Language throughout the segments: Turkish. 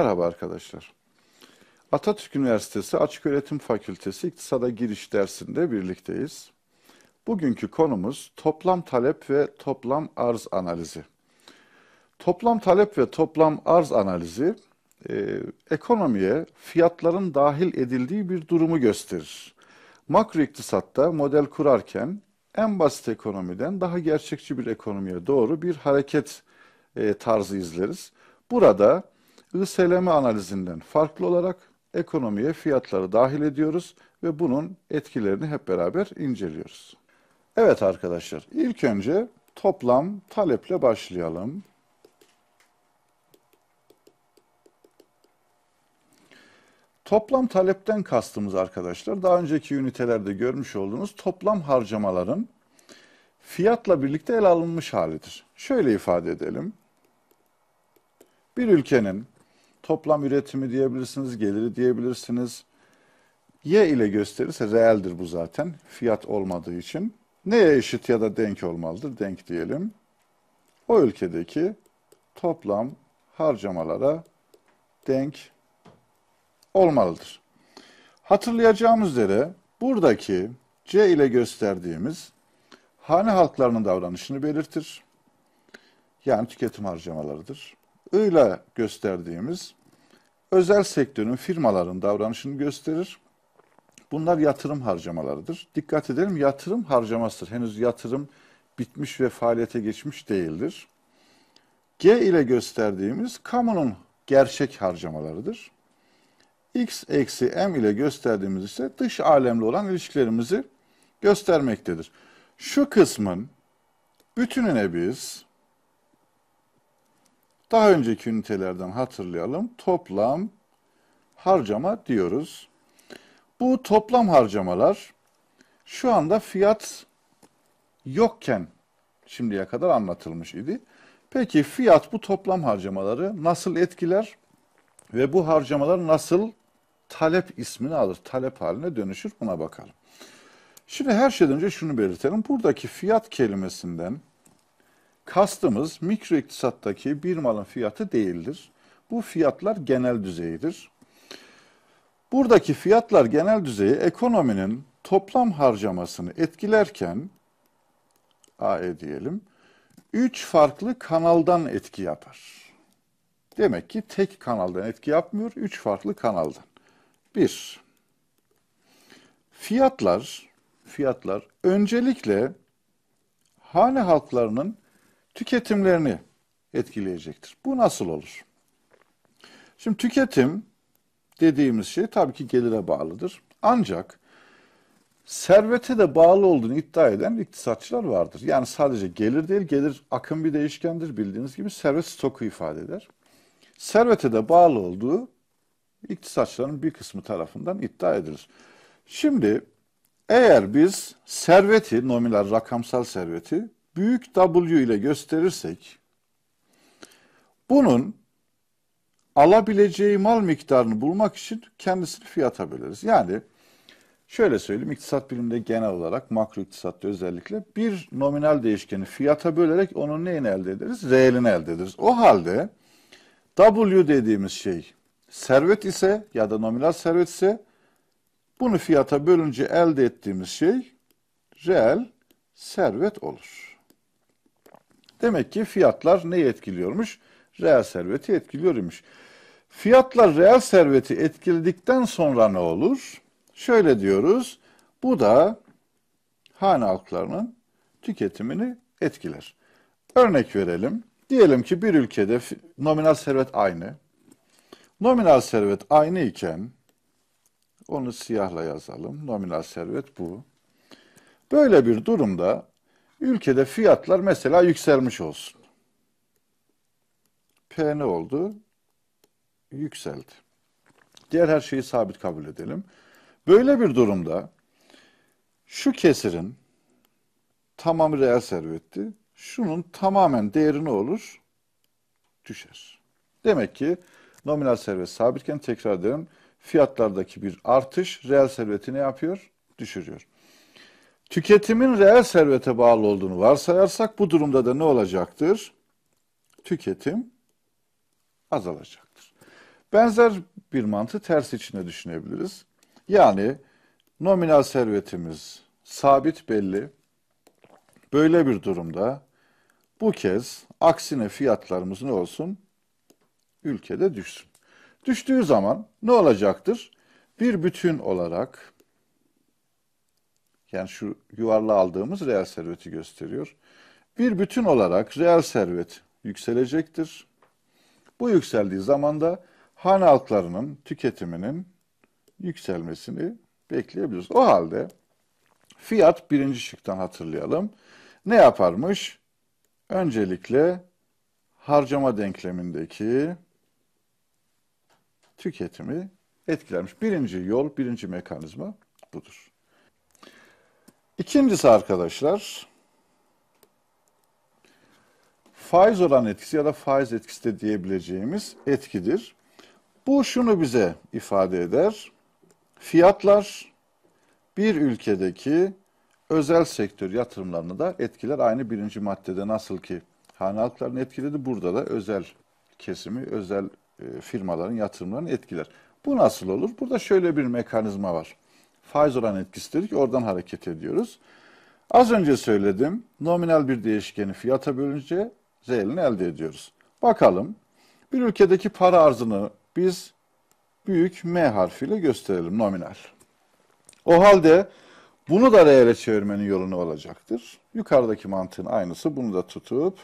Merhaba arkadaşlar. Atatürk Üniversitesi Açıköğretim Fakültesi İktisada Giriş dersinde birlikteyiz. Bugünkü konumuz toplam talep ve toplam arz analizi. Toplam talep ve toplam arz analizi e, ekonomiye fiyatların dahil edildiği bir durumu gösterir. Makro iktisatta model kurarken en basit ekonomiden daha gerçekçi bir ekonomiye doğru bir hareket e, tarzı izleriz. Burada ISLM analizinden farklı olarak ekonomiye fiyatları dahil ediyoruz ve bunun etkilerini hep beraber inceliyoruz. Evet arkadaşlar, ilk önce toplam taleple başlayalım. Toplam talepten kastımız arkadaşlar, daha önceki ünitelerde görmüş olduğunuz toplam harcamaların fiyatla birlikte ele alınmış halidir. Şöyle ifade edelim. Bir ülkenin toplam üretimi diyebilirsiniz, geliri diyebilirsiniz. Y ile gösterirse reeldir bu zaten. Fiyat olmadığı için. Neye eşit ya da denk olmalıdır? Denk diyelim. O ülkedeki toplam harcamalara denk olmalıdır. Hatırlayacağımız üzere buradaki C ile gösterdiğimiz hane halklarının davranışını belirtir. Yani tüketim harcamalarıdır. I ile gösterdiğimiz özel sektörün firmaların davranışını gösterir. Bunlar yatırım harcamalarıdır. Dikkat edelim yatırım harcamasıdır. Henüz yatırım bitmiş ve faaliyete geçmiş değildir. G ile gösterdiğimiz kamunun gerçek harcamalarıdır. X eksi M ile gösterdiğimiz ise dış alemle olan ilişkilerimizi göstermektedir. Şu kısmın bütününe biz daha önceki ünitelerden hatırlayalım. Toplam harcama diyoruz. Bu toplam harcamalar şu anda fiyat yokken şimdiye kadar anlatılmış idi. Peki fiyat bu toplam harcamaları nasıl etkiler ve bu harcamalar nasıl talep ismini alır, talep haline dönüşür buna bakalım. Şimdi her şeyden önce şunu belirtelim. Buradaki fiyat kelimesinden Kastımız mikro iktisattaki bir malın fiyatı değildir. Bu fiyatlar genel düzeydir. Buradaki fiyatlar genel düzeyi ekonominin toplam harcamasını etkilerken AE diyelim, üç farklı kanaldan etki yapar. Demek ki tek kanaldan etki yapmıyor, üç farklı kanaldan. Bir, fiyatlar, fiyatlar öncelikle hane halklarının tüketimlerini etkileyecektir. Bu nasıl olur? Şimdi tüketim dediğimiz şey tabii ki gelire bağlıdır. Ancak servete de bağlı olduğunu iddia eden iktisatçılar vardır. Yani sadece gelir değil, gelir akım bir değişkendir bildiğiniz gibi servet stoku ifade eder. Servete de bağlı olduğu iktisatçıların bir kısmı tarafından iddia edilir. Şimdi eğer biz serveti, nominal rakamsal serveti büyük W ile gösterirsek bunun alabileceği mal miktarını bulmak için kendisini fiyata böleriz. Yani şöyle söyleyeyim iktisat biliminde genel olarak makro iktisatta özellikle bir nominal değişkeni fiyata bölerek onun neyini elde ederiz? Reelini elde ederiz. O halde W dediğimiz şey servet ise ya da nominal servet ise bunu fiyata bölünce elde ettiğimiz şey reel servet olur. Demek ki fiyatlar neyi etkiliyormuş? Reel serveti etkiliyormuş. Fiyatlar reel serveti etkiledikten sonra ne olur? Şöyle diyoruz. Bu da hane halklarının tüketimini etkiler. Örnek verelim. Diyelim ki bir ülkede nominal servet aynı. Nominal servet aynı iken onu siyahla yazalım. Nominal servet bu. Böyle bir durumda Ülkede fiyatlar mesela yükselmiş olsun. P ne oldu? Yükseldi. Diğer her şeyi sabit kabul edelim. Böyle bir durumda şu kesirin tamamı reel servetti. Şunun tamamen değeri ne olur? Düşer. Demek ki nominal servet sabitken tekrar edelim. Fiyatlardaki bir artış reel serveti ne yapıyor? Düşürüyor. Tüketimin reel servete bağlı olduğunu varsayarsak bu durumda da ne olacaktır? Tüketim azalacaktır. Benzer bir mantığı ters içine düşünebiliriz. Yani nominal servetimiz sabit belli. Böyle bir durumda bu kez aksine fiyatlarımız ne olsun? Ülkede düşsün. Düştüğü zaman ne olacaktır? Bir bütün olarak yani şu yuvarlı aldığımız reel serveti gösteriyor. Bir bütün olarak reel servet yükselecektir. Bu yükseldiği zaman da hane halklarının tüketiminin yükselmesini bekleyebiliriz. O halde fiyat birinci şıktan hatırlayalım. Ne yaparmış? Öncelikle harcama denklemindeki tüketimi etkilermiş. Birinci yol, birinci mekanizma budur. İkincisi arkadaşlar, faiz oran etkisi ya da faiz etkisi de diyebileceğimiz etkidir. Bu şunu bize ifade eder. Fiyatlar bir ülkedeki özel sektör yatırımlarını da etkiler. Aynı birinci maddede nasıl ki hane halklarını etkiledi, burada da özel kesimi, özel e, firmaların yatırımlarını etkiler. Bu nasıl olur? Burada şöyle bir mekanizma var. Faiz oran etkisi dedik, oradan hareket ediyoruz. Az önce söyledim, nominal bir değişkeni fiyata bölünce Z'lini elde ediyoruz. Bakalım, bir ülkedeki para arzını biz büyük M harfiyle gösterelim nominal. O halde bunu da reele çevirmenin yolu ne olacaktır? Yukarıdaki mantığın aynısı bunu da tutup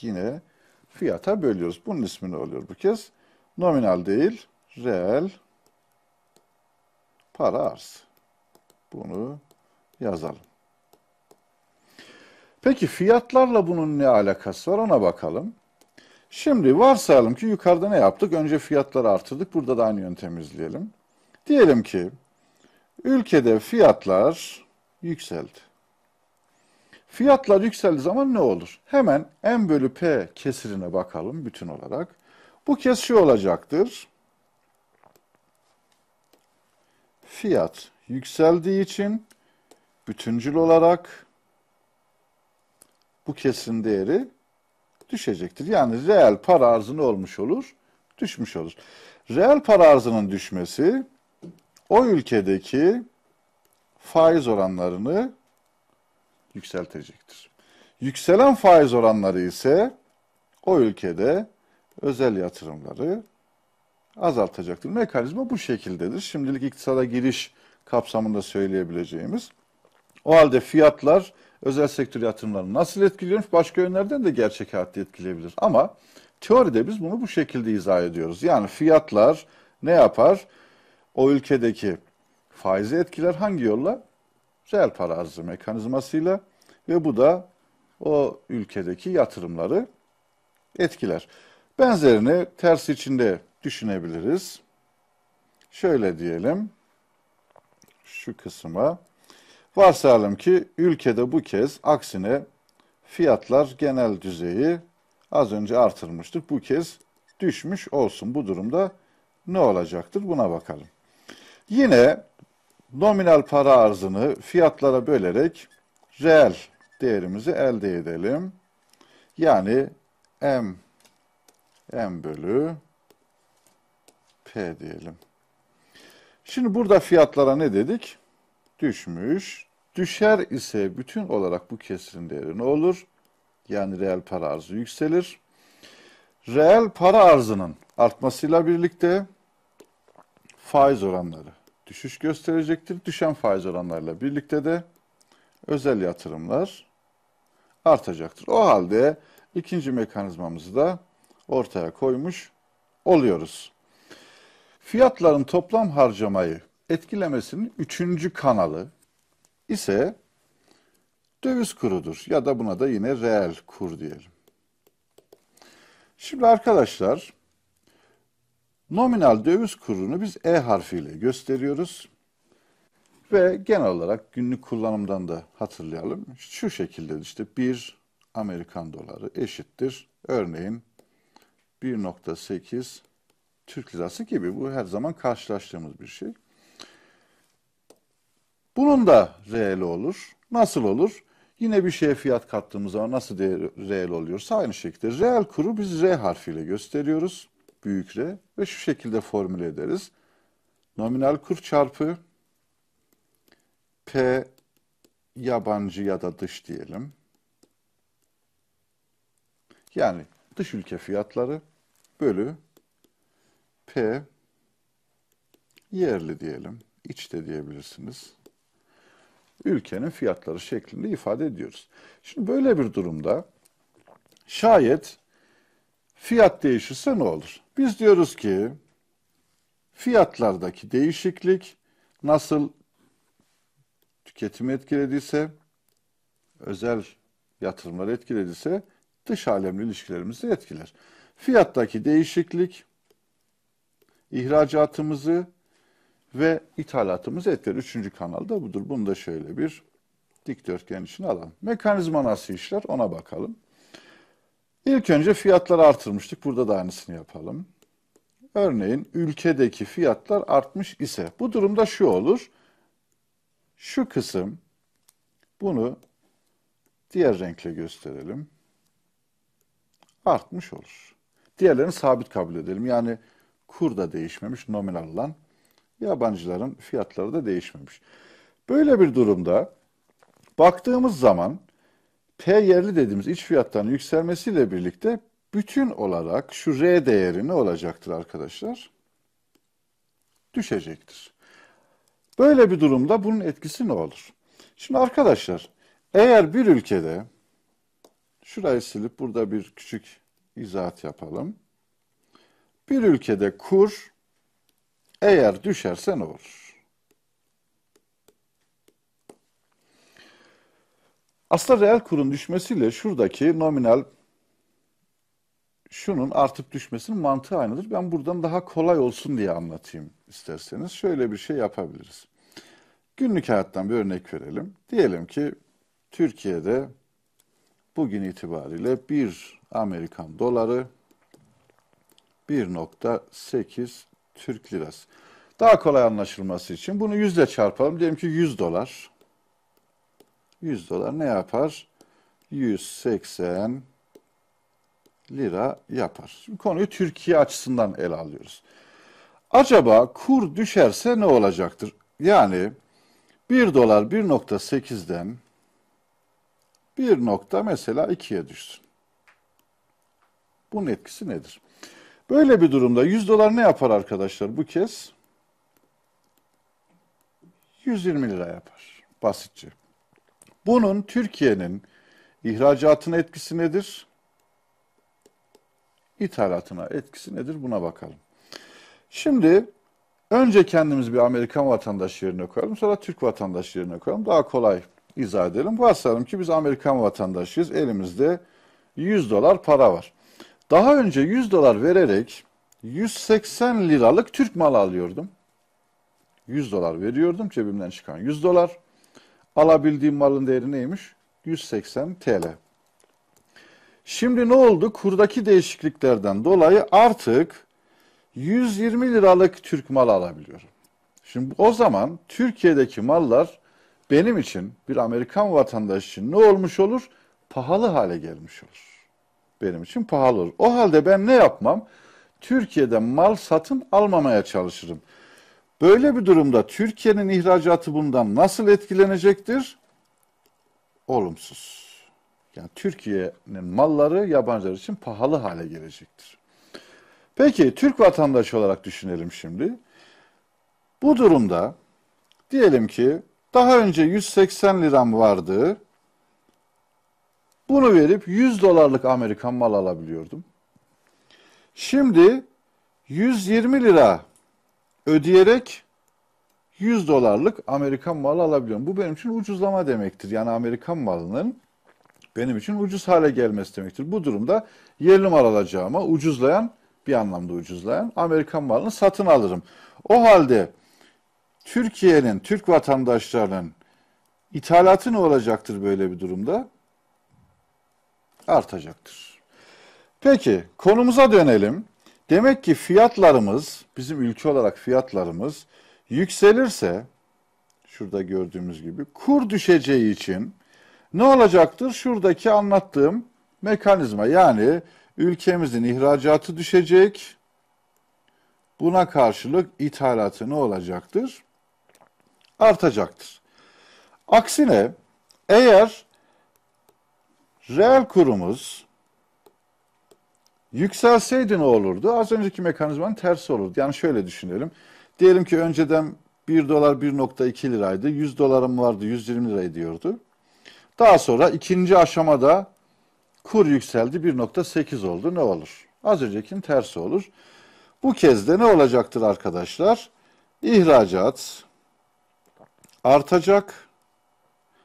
yine fiyata bölüyoruz. Bunun ismi ne oluyor bu kez? Nominal değil, reel para arz. Bunu yazalım. Peki fiyatlarla bunun ne alakası var ona bakalım. Şimdi varsayalım ki yukarıda ne yaptık? Önce fiyatları artırdık. Burada da aynı yöntemi izleyelim. Diyelim ki ülkede fiyatlar yükseldi. Fiyatlar yükseldiği zaman ne olur? Hemen M bölü P kesirine bakalım bütün olarak. Bu kez şu olacaktır. Fiyat yükseldiği için bütüncül olarak bu kesirin değeri düşecektir. Yani reel para arzı olmuş olur? Düşmüş olur. Reel para arzının düşmesi o ülkedeki faiz oranlarını yükseltecektir. Yükselen faiz oranları ise o ülkede özel yatırımları azaltacaktır. Mekanizma bu şekildedir. Şimdilik iktisada giriş kapsamında söyleyebileceğimiz. O halde fiyatlar özel sektör yatırımlarını nasıl etkiliyormuş? Başka yönlerden de gerçek hayatta etkileyebilir. Ama teoride biz bunu bu şekilde izah ediyoruz. Yani fiyatlar ne yapar? O ülkedeki faizi etkiler hangi yolla? Reel para arzı mekanizmasıyla ve bu da o ülkedeki yatırımları etkiler. Benzerini ters içinde düşünebiliriz. Şöyle diyelim. Şu kısma Varsayalım ki ülkede bu kez aksine fiyatlar genel düzeyi az önce artırmıştık. Bu kez düşmüş olsun. Bu durumda ne olacaktır? Buna bakalım. Yine nominal para arzını fiyatlara bölerek reel değerimizi elde edelim. Yani M M bölü P diyelim. Şimdi burada fiyatlara ne dedik? düşmüş. Düşer ise bütün olarak bu kesirin değeri ne olur? Yani reel para arzı yükselir. Reel para arzının artmasıyla birlikte faiz oranları düşüş gösterecektir. Düşen faiz oranlarıyla birlikte de özel yatırımlar artacaktır. O halde ikinci mekanizmamızı da ortaya koymuş oluyoruz. Fiyatların toplam harcamayı etkilemesinin üçüncü kanalı ise döviz kurudur ya da buna da yine reel kur diyelim. Şimdi arkadaşlar nominal döviz kurunu biz E harfiyle gösteriyoruz. Ve genel olarak günlük kullanımdan da hatırlayalım. Şu şekilde işte bir Amerikan doları eşittir. Örneğin 1.8 Türk lirası gibi bu her zaman karşılaştığımız bir şey. Bunun da reel olur. Nasıl olur? Yine bir şeye fiyat kattığımız zaman nasıl reel oluyorsa aynı şekilde reel kuru biz R harfiyle gösteriyoruz. büyük R ve şu şekilde formüle ederiz. Nominal kur çarpı P yabancı ya da dış diyelim. Yani dış ülke fiyatları bölü P yerli diyelim. İç de diyebilirsiniz. Ülkenin fiyatları şeklinde ifade ediyoruz. Şimdi böyle bir durumda şayet fiyat değişirse ne olur? Biz diyoruz ki fiyatlardaki değişiklik nasıl tüketimi etkilediyse, özel yatırımları etkilediyse dış alemli ilişkilerimizi etkiler. Fiyattaki değişiklik ihracatımızı ve ithalatımızı etkiler. Üçüncü kanal da budur. Bunu da şöyle bir dikdörtgen için alalım. Mekanizma nasıl işler ona bakalım. İlk önce fiyatları artırmıştık. Burada da aynısını yapalım. Örneğin ülkedeki fiyatlar artmış ise bu durumda şu olur. Şu kısım bunu diğer renkle gösterelim. Artmış olur. Diğerlerini sabit kabul edelim. Yani kur da değişmemiş, nominal olan yabancıların fiyatları da değişmemiş. Böyle bir durumda baktığımız zaman P yerli dediğimiz iç fiyatların yükselmesiyle birlikte bütün olarak şu R değeri ne olacaktır arkadaşlar? Düşecektir. Böyle bir durumda bunun etkisi ne olur? Şimdi arkadaşlar eğer bir ülkede şurayı silip burada bir küçük izahat yapalım. Bir ülkede kur eğer düşerse ne olur? Aslında reel kurun düşmesiyle şuradaki nominal şunun artıp düşmesinin mantığı aynıdır. Ben buradan daha kolay olsun diye anlatayım isterseniz. Şöyle bir şey yapabiliriz. Günlük hayattan bir örnek verelim. Diyelim ki Türkiye'de bugün itibariyle bir Amerikan doları 1.8 Türk lirası. Daha kolay anlaşılması için bunu yüzle çarpalım. Diyelim ki 100 dolar. 100 dolar ne yapar? 180 lira yapar. Şimdi konuyu Türkiye açısından ele alıyoruz. Acaba kur düşerse ne olacaktır? Yani 1 dolar 1.8'den 1 nokta mesela 2'ye düşsün. Bunun etkisi nedir? Böyle bir durumda 100 dolar ne yapar arkadaşlar bu kez? 120 lira yapar. Basitçe. Bunun Türkiye'nin ihracatına etkisi nedir? İthalatına etkisi nedir? Buna bakalım. Şimdi önce kendimiz bir Amerikan vatandaşı yerine koyalım. Sonra Türk vatandaşı yerine koyalım. Daha kolay izah edelim. Varsayalım ki biz Amerikan vatandaşıyız. Elimizde 100 dolar para var. Daha önce 100 dolar vererek 180 liralık Türk malı alıyordum. 100 dolar veriyordum cebimden çıkan 100 dolar. Alabildiğim malın değeri neymiş? 180 TL. Şimdi ne oldu? Kurdaki değişikliklerden dolayı artık 120 liralık Türk malı alabiliyorum. Şimdi o zaman Türkiye'deki mallar benim için bir Amerikan vatandaşı için ne olmuş olur? Pahalı hale gelmiş olur. Benim için pahalı olur. O halde ben ne yapmam? Türkiye'de mal satın almamaya çalışırım. Böyle bir durumda Türkiye'nin ihracatı bundan nasıl etkilenecektir? Olumsuz. Yani Türkiye'nin malları yabancılar için pahalı hale gelecektir. Peki Türk vatandaşı olarak düşünelim şimdi. Bu durumda diyelim ki daha önce 180 liram vardı. Bunu verip 100 dolarlık Amerikan mal alabiliyordum. Şimdi 120 lira ödeyerek 100 dolarlık Amerikan malı alabiliyorum. Bu benim için ucuzlama demektir. Yani Amerikan malının benim için ucuz hale gelmesi demektir. Bu durumda yerli mal alacağıma ucuzlayan bir anlamda ucuzlayan Amerikan malını satın alırım. O halde Türkiye'nin, Türk vatandaşlarının ithalatı ne olacaktır böyle bir durumda? Artacaktır. Peki konumuza dönelim. Demek ki fiyatlarımız, bizim ülke olarak fiyatlarımız yükselirse, şurada gördüğümüz gibi kur düşeceği için ne olacaktır? Şuradaki anlattığım mekanizma yani ülkemizin ihracatı düşecek, Buna karşılık ithalatı ne olacaktır? Artacaktır. Aksine eğer reel kurumuz yükselseydi ne olurdu? Az önceki mekanizmanın tersi olurdu. Yani şöyle düşünelim. Diyelim ki önceden 1 dolar 1.2 liraydı. 100 dolarım vardı 120 lira ediyordu. Daha sonra ikinci aşamada kur yükseldi 1.8 oldu. Ne olur? Az öncekinin tersi olur. Bu kez de ne olacaktır arkadaşlar? İhracat artacak.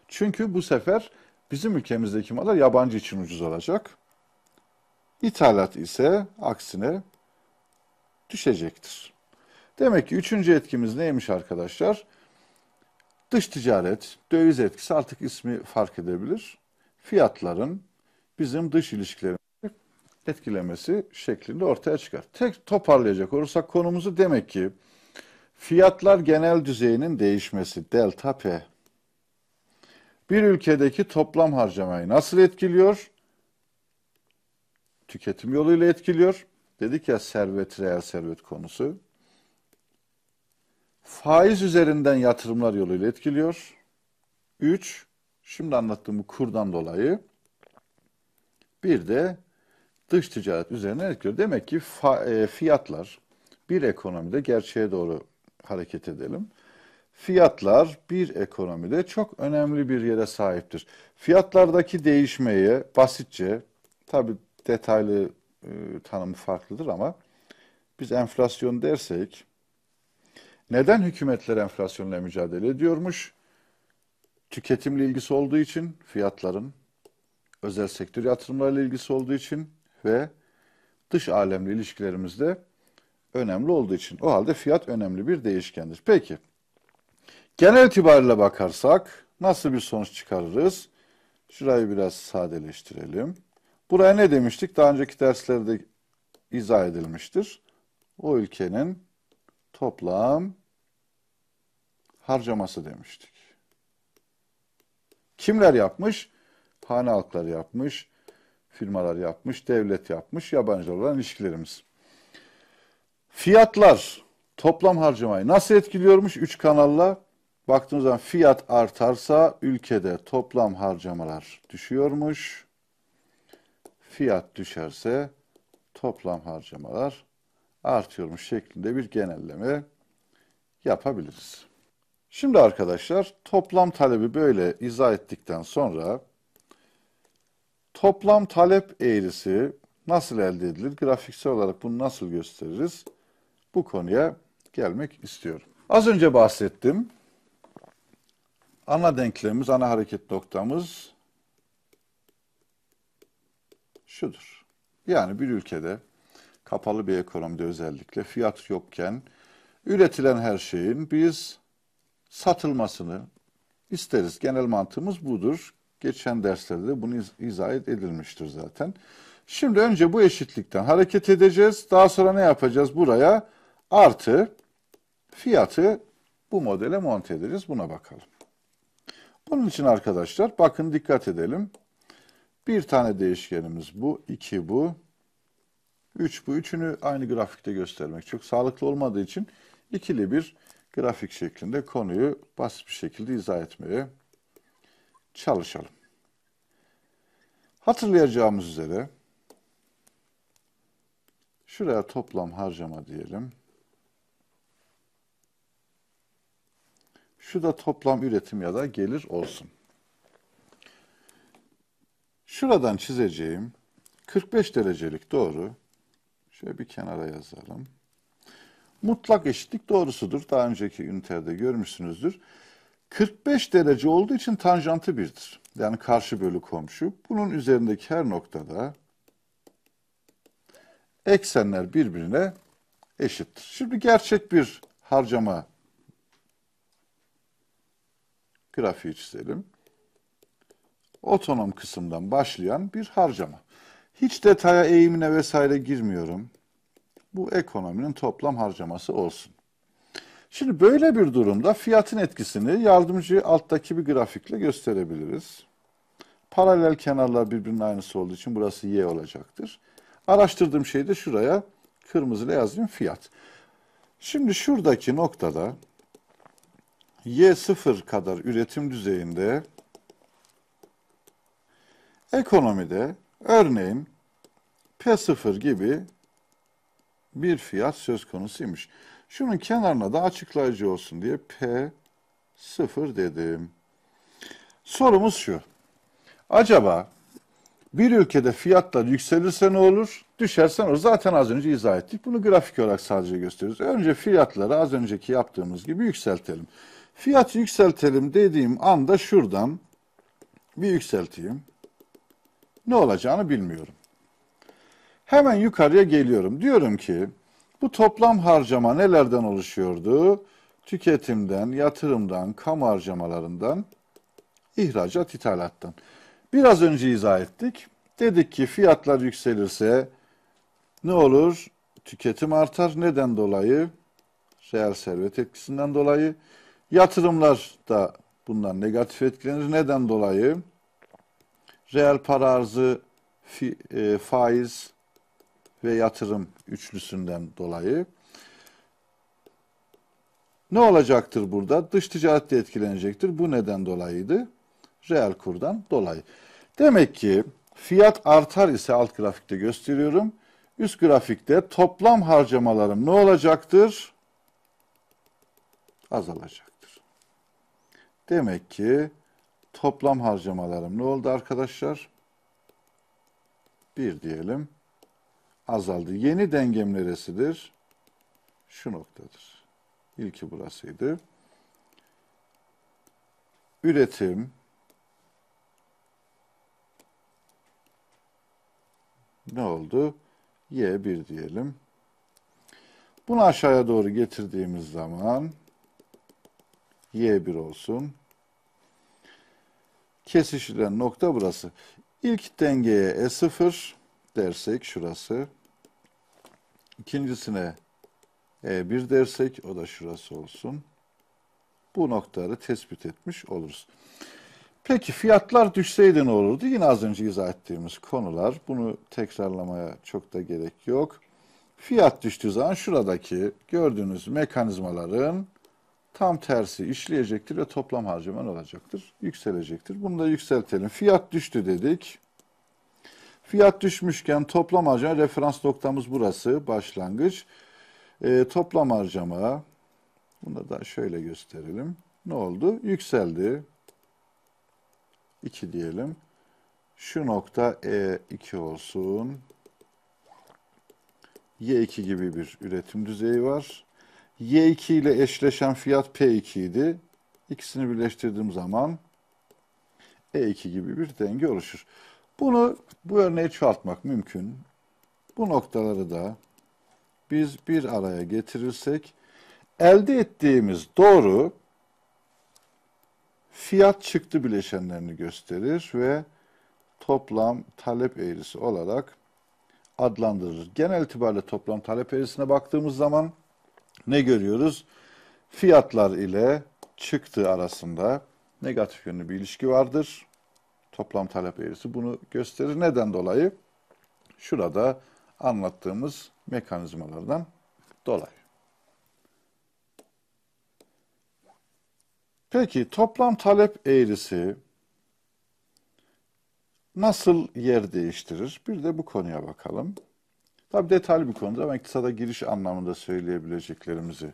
Çünkü bu sefer bizim ülkemizdeki mallar yabancı için ucuz olacak. İthalat ise aksine düşecektir. Demek ki üçüncü etkimiz neymiş arkadaşlar? Dış ticaret, döviz etkisi artık ismi fark edebilir. Fiyatların bizim dış ilişkilerimizi etkilemesi şeklinde ortaya çıkar. Tek toparlayacak olursak konumuzu demek ki fiyatlar genel düzeyinin değişmesi delta P bir ülkedeki toplam harcamayı nasıl etkiliyor? Tüketim yoluyla etkiliyor. Dedik ya servet, reel servet konusu. Faiz üzerinden yatırımlar yoluyla etkiliyor. Üç, şimdi anlattığım kurdan dolayı. Bir de dış ticaret üzerine etkiliyor. Demek ki e, fiyatlar bir ekonomide gerçeğe doğru hareket edelim. Fiyatlar bir ekonomide çok önemli bir yere sahiptir. Fiyatlardaki değişmeye basitçe, tabi detaylı e, tanımı farklıdır ama biz enflasyon dersek, neden hükümetler enflasyonla mücadele ediyormuş? Tüketimle ilgisi olduğu için fiyatların, özel sektör yatırımlarıyla ilgisi olduğu için ve dış alemle ilişkilerimizde önemli olduğu için. O halde fiyat önemli bir değişkendir. Peki, genel itibariyle bakarsak nasıl bir sonuç çıkarırız? Şurayı biraz sadeleştirelim. Buraya ne demiştik? Daha önceki derslerde izah edilmiştir. O ülkenin toplam harcaması demiştik. Kimler yapmış? Hane halkları yapmış, firmalar yapmış, devlet yapmış, yabancılar olan ilişkilerimiz. Fiyatlar toplam harcamayı nasıl etkiliyormuş? Üç kanalla baktığımız zaman fiyat artarsa ülkede toplam harcamalar düşüyormuş. Fiyat düşerse toplam harcamalar artıyormuş şeklinde bir genelleme yapabiliriz. Şimdi arkadaşlar toplam talebi böyle izah ettikten sonra toplam talep eğrisi nasıl elde edilir? Grafiksel olarak bunu nasıl gösteririz? Bu konuya gelmek istiyorum. Az önce bahsettim. Ana denklemimiz, ana hareket noktamız şudur. Yani bir ülkede kapalı bir ekonomide özellikle fiyat yokken üretilen her şeyin biz satılmasını isteriz. Genel mantığımız budur. Geçen derslerde de bunu iz izah edilmiştir zaten. Şimdi önce bu eşitlikten hareket edeceğiz. Daha sonra ne yapacağız? Buraya artı fiyatı bu modele monte edeceğiz. Buna bakalım. Bunun için arkadaşlar bakın dikkat edelim. Bir tane değişkenimiz bu, iki bu, üç bu. Üçünü aynı grafikte göstermek çok sağlıklı olmadığı için ikili bir grafik şeklinde konuyu basit bir şekilde izah etmeye çalışalım. Hatırlayacağımız üzere şuraya toplam harcama diyelim. Şu da toplam üretim ya da gelir olsun. Şuradan çizeceğim 45 derecelik doğru. Şöyle bir kenara yazalım. Mutlak eşitlik doğrusudur. Daha önceki ünitede görmüşsünüzdür. 45 derece olduğu için tanjantı birdir. Yani karşı bölü komşu. Bunun üzerindeki her noktada eksenler birbirine eşittir. Şimdi gerçek bir harcama grafiği çizelim. Otonom kısımdan başlayan bir harcama. Hiç detaya eğimine vesaire girmiyorum. Bu ekonominin toplam harcaması olsun. Şimdi böyle bir durumda fiyatın etkisini yardımcı alttaki bir grafikle gösterebiliriz. Paralel kenarlar birbirinin aynısı olduğu için burası y olacaktır. Araştırdığım şey de şuraya kırmızıyla yazdığım fiyat. Şimdi şuradaki noktada Y sıfır kadar üretim düzeyinde ekonomide örneğin P0 gibi bir fiyat söz konusuymuş. Şunun kenarına da açıklayıcı olsun diye P0 dedim. Sorumuz şu. Acaba bir ülkede fiyatlar yükselirse ne olur? Düşerse ne olur? Zaten az önce izah ettik. Bunu grafik olarak sadece gösteriyoruz. Önce fiyatları az önceki yaptığımız gibi yükseltelim. Fiyat yükseltelim dediğim anda şuradan bir yükselteyim. Ne olacağını bilmiyorum. Hemen yukarıya geliyorum. Diyorum ki bu toplam harcama nelerden oluşuyordu? Tüketimden, yatırımdan, kamu harcamalarından, ihracat, ithalattan. Biraz önce izah ettik. Dedik ki fiyatlar yükselirse ne olur? Tüketim artar. Neden dolayı? Reel servet etkisinden dolayı. Yatırımlar da bundan negatif etkilenir. Neden dolayı? Reel para arzı, fi, e, faiz ve yatırım üçlüsünden dolayı. Ne olacaktır burada? Dış ticaret de etkilenecektir. Bu neden dolayıydı? Reel kurdan dolayı. Demek ki fiyat artar ise alt grafikte gösteriyorum. Üst grafikte toplam harcamalarım ne olacaktır? Azalacaktır. Demek ki toplam harcamalarım ne oldu arkadaşlar? Bir diyelim. Azaldı. Yeni dengem neresidir? Şu noktadır. İlki burasıydı. Üretim, ne oldu? Y1 diyelim. Bunu aşağıya doğru getirdiğimiz zaman Y1 olsun. Kesişilen nokta burası. İlk dengeye E0 dersek şurası. İkincisine E1 dersek o da şurası olsun. Bu noktaları tespit etmiş oluruz. Peki fiyatlar düşseydi ne olurdu? Yine az önce izah ettiğimiz konular. Bunu tekrarlamaya çok da gerek yok. Fiyat düştüğü zaman şuradaki gördüğünüz mekanizmaların tam tersi işleyecektir ve toplam harcaman olacaktır. Yükselecektir. Bunu da yükseltelim. Fiyat düştü dedik. Fiyat düşmüşken toplam harcama referans noktamız burası başlangıç. E, toplam harcama bunu da şöyle gösterelim. Ne oldu? Yükseldi. 2 diyelim. Şu nokta E2 olsun. Y2 gibi bir üretim düzeyi var. Y2 ile eşleşen fiyat P2 idi. İkisini birleştirdiğim zaman E2 gibi bir denge oluşur. Bunu bu örneği çoğaltmak mümkün. Bu noktaları da biz bir araya getirirsek elde ettiğimiz doğru fiyat çıktı bileşenlerini gösterir ve toplam talep eğrisi olarak adlandırılır. Genel itibariyle toplam talep eğrisine baktığımız zaman ne görüyoruz? Fiyatlar ile çıktı arasında negatif yönlü bir ilişki vardır. Toplam talep eğrisi bunu gösterir. Neden dolayı? Şurada anlattığımız mekanizmalardan dolayı. Peki toplam talep eğrisi nasıl yer değiştirir? Bir de bu konuya bakalım. Tabi detaylı bir konuda ama iktisada giriş anlamında söyleyebileceklerimizi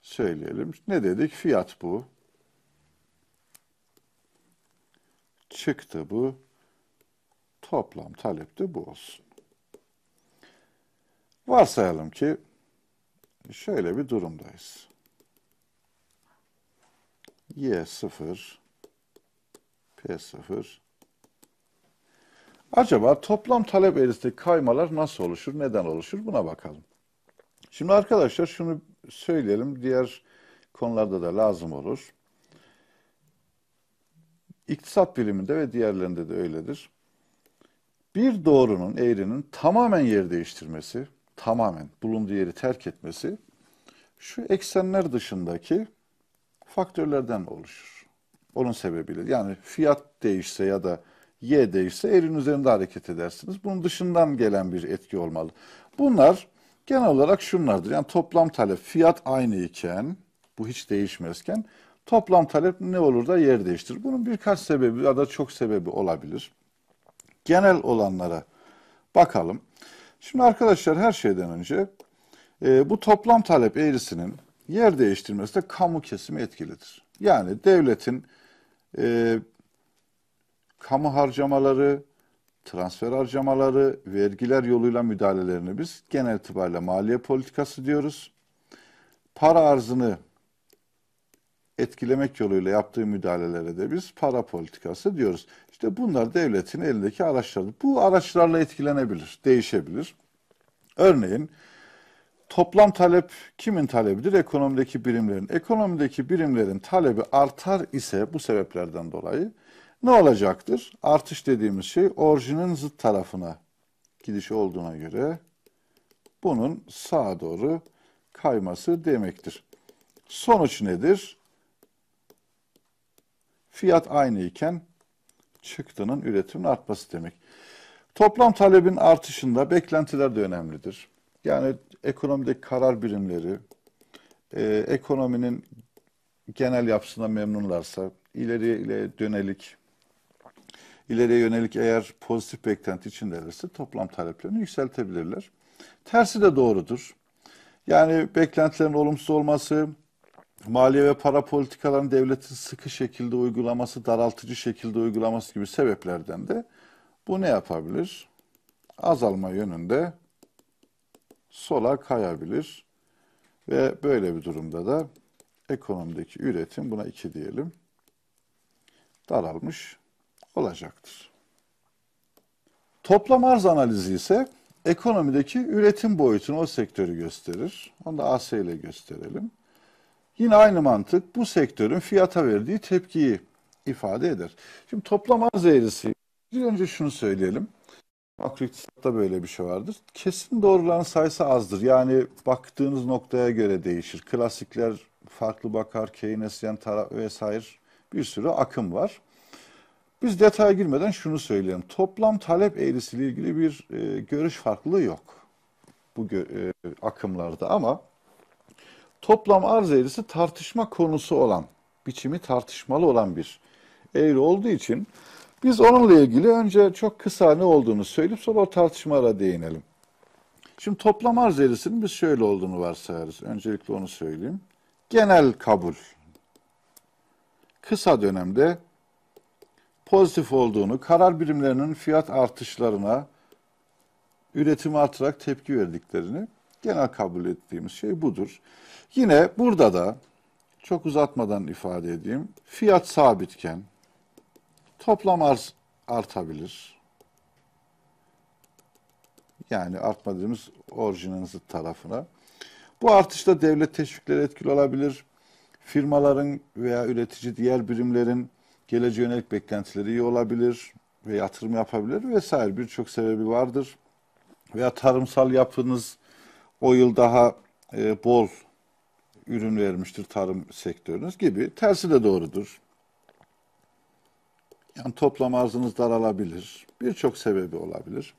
söyleyelim. Ne dedik? Fiyat bu. Çıktı bu. Toplam talep de bu olsun. Varsayalım ki şöyle bir durumdayız. Y0 P0 Acaba toplam talep eğrisindeki kaymalar nasıl oluşur, neden oluşur buna bakalım. Şimdi arkadaşlar şunu söyleyelim, diğer konularda da lazım olur. İktisat biliminde ve diğerlerinde de öyledir. Bir doğrunun, eğrinin tamamen yer değiştirmesi, tamamen bulunduğu yeri terk etmesi, şu eksenler dışındaki faktörlerden oluşur. Onun sebebiyle yani fiyat değişse ya da y değişse eğrinin üzerinde hareket edersiniz. Bunun dışından gelen bir etki olmalı. Bunlar genel olarak şunlardır. Yani toplam talep fiyat aynı iken bu hiç değişmezken toplam talep ne olur da yer değiştirir. Bunun birkaç sebebi ya da çok sebebi olabilir. Genel olanlara bakalım. Şimdi arkadaşlar her şeyden önce e, bu toplam talep eğrisinin yer değiştirmesi de kamu kesimi etkilidir. Yani devletin e, kamu harcamaları, transfer harcamaları, vergiler yoluyla müdahalelerini biz genel itibariyle maliye politikası diyoruz. Para arzını etkilemek yoluyla yaptığı müdahalelere de biz para politikası diyoruz. İşte bunlar devletin elindeki araçlar. Bu araçlarla etkilenebilir, değişebilir. Örneğin toplam talep kimin talebidir? Ekonomideki birimlerin. Ekonomideki birimlerin talebi artar ise bu sebeplerden dolayı ne olacaktır? Artış dediğimiz şey orijinin zıt tarafına gidiş olduğuna göre bunun sağa doğru kayması demektir. Sonuç nedir? Fiyat aynı iken çıktının üretimin artması demek. Toplam talebin artışında beklentiler de önemlidir. Yani ekonomideki karar birimleri, e, ekonominin genel yapısına memnunlarsa, ileriye ile dönelik, ileriye yönelik eğer pozitif beklenti içindelerse toplam taleplerini yükseltebilirler. Tersi de doğrudur. Yani beklentilerin olumsuz olması, maliye ve para politikalarının devletin sıkı şekilde uygulaması, daraltıcı şekilde uygulaması gibi sebeplerden de bu ne yapabilir? Azalma yönünde sola kayabilir. Ve böyle bir durumda da ekonomideki üretim buna iki diyelim daralmış olacaktır. Toplam arz analizi ise ekonomideki üretim boyutunu o sektörü gösterir. Onu da AS ile gösterelim. Yine aynı mantık bu sektörün fiyata verdiği tepkiyi ifade eder. Şimdi toplam arz eğrisi, bir önce şunu söyleyelim. Makro iktisatta böyle bir şey vardır. Kesin doğruların sayısı azdır. Yani baktığınız noktaya göre değişir. Klasikler farklı bakar, Keynesyen taraf vesaire bir sürü akım var. Biz detaya girmeden şunu söyleyelim. Toplam talep eğrisiyle ilgili bir e, görüş farklılığı yok bu e, akımlarda ama toplam arz eğrisi tartışma konusu olan, biçimi tartışmalı olan bir eğri olduğu için biz onunla ilgili önce çok kısa ne olduğunu söyleyip sonra o tartışmalara değinelim. Şimdi toplam arz eğrisinin biz şöyle olduğunu varsayarız. Öncelikle onu söyleyeyim. Genel kabul. Kısa dönemde pozitif olduğunu, karar birimlerinin fiyat artışlarına üretimi artarak tepki verdiklerini genel kabul ettiğimiz şey budur. Yine burada da çok uzatmadan ifade edeyim. Fiyat sabitken toplam arz artabilir. Yani artma dediğimiz orijinin zıt tarafına. Bu artışta devlet teşvikleri etkili olabilir. Firmaların veya üretici diğer birimlerin geleceğe yönelik beklentileri iyi olabilir ve yatırım yapabilir vesaire birçok sebebi vardır. Veya tarımsal yapınız o yıl daha e, bol ürün vermiştir tarım sektörünüz gibi. Tersi de doğrudur. Yani toplam arzınız daralabilir. Birçok sebebi olabilir.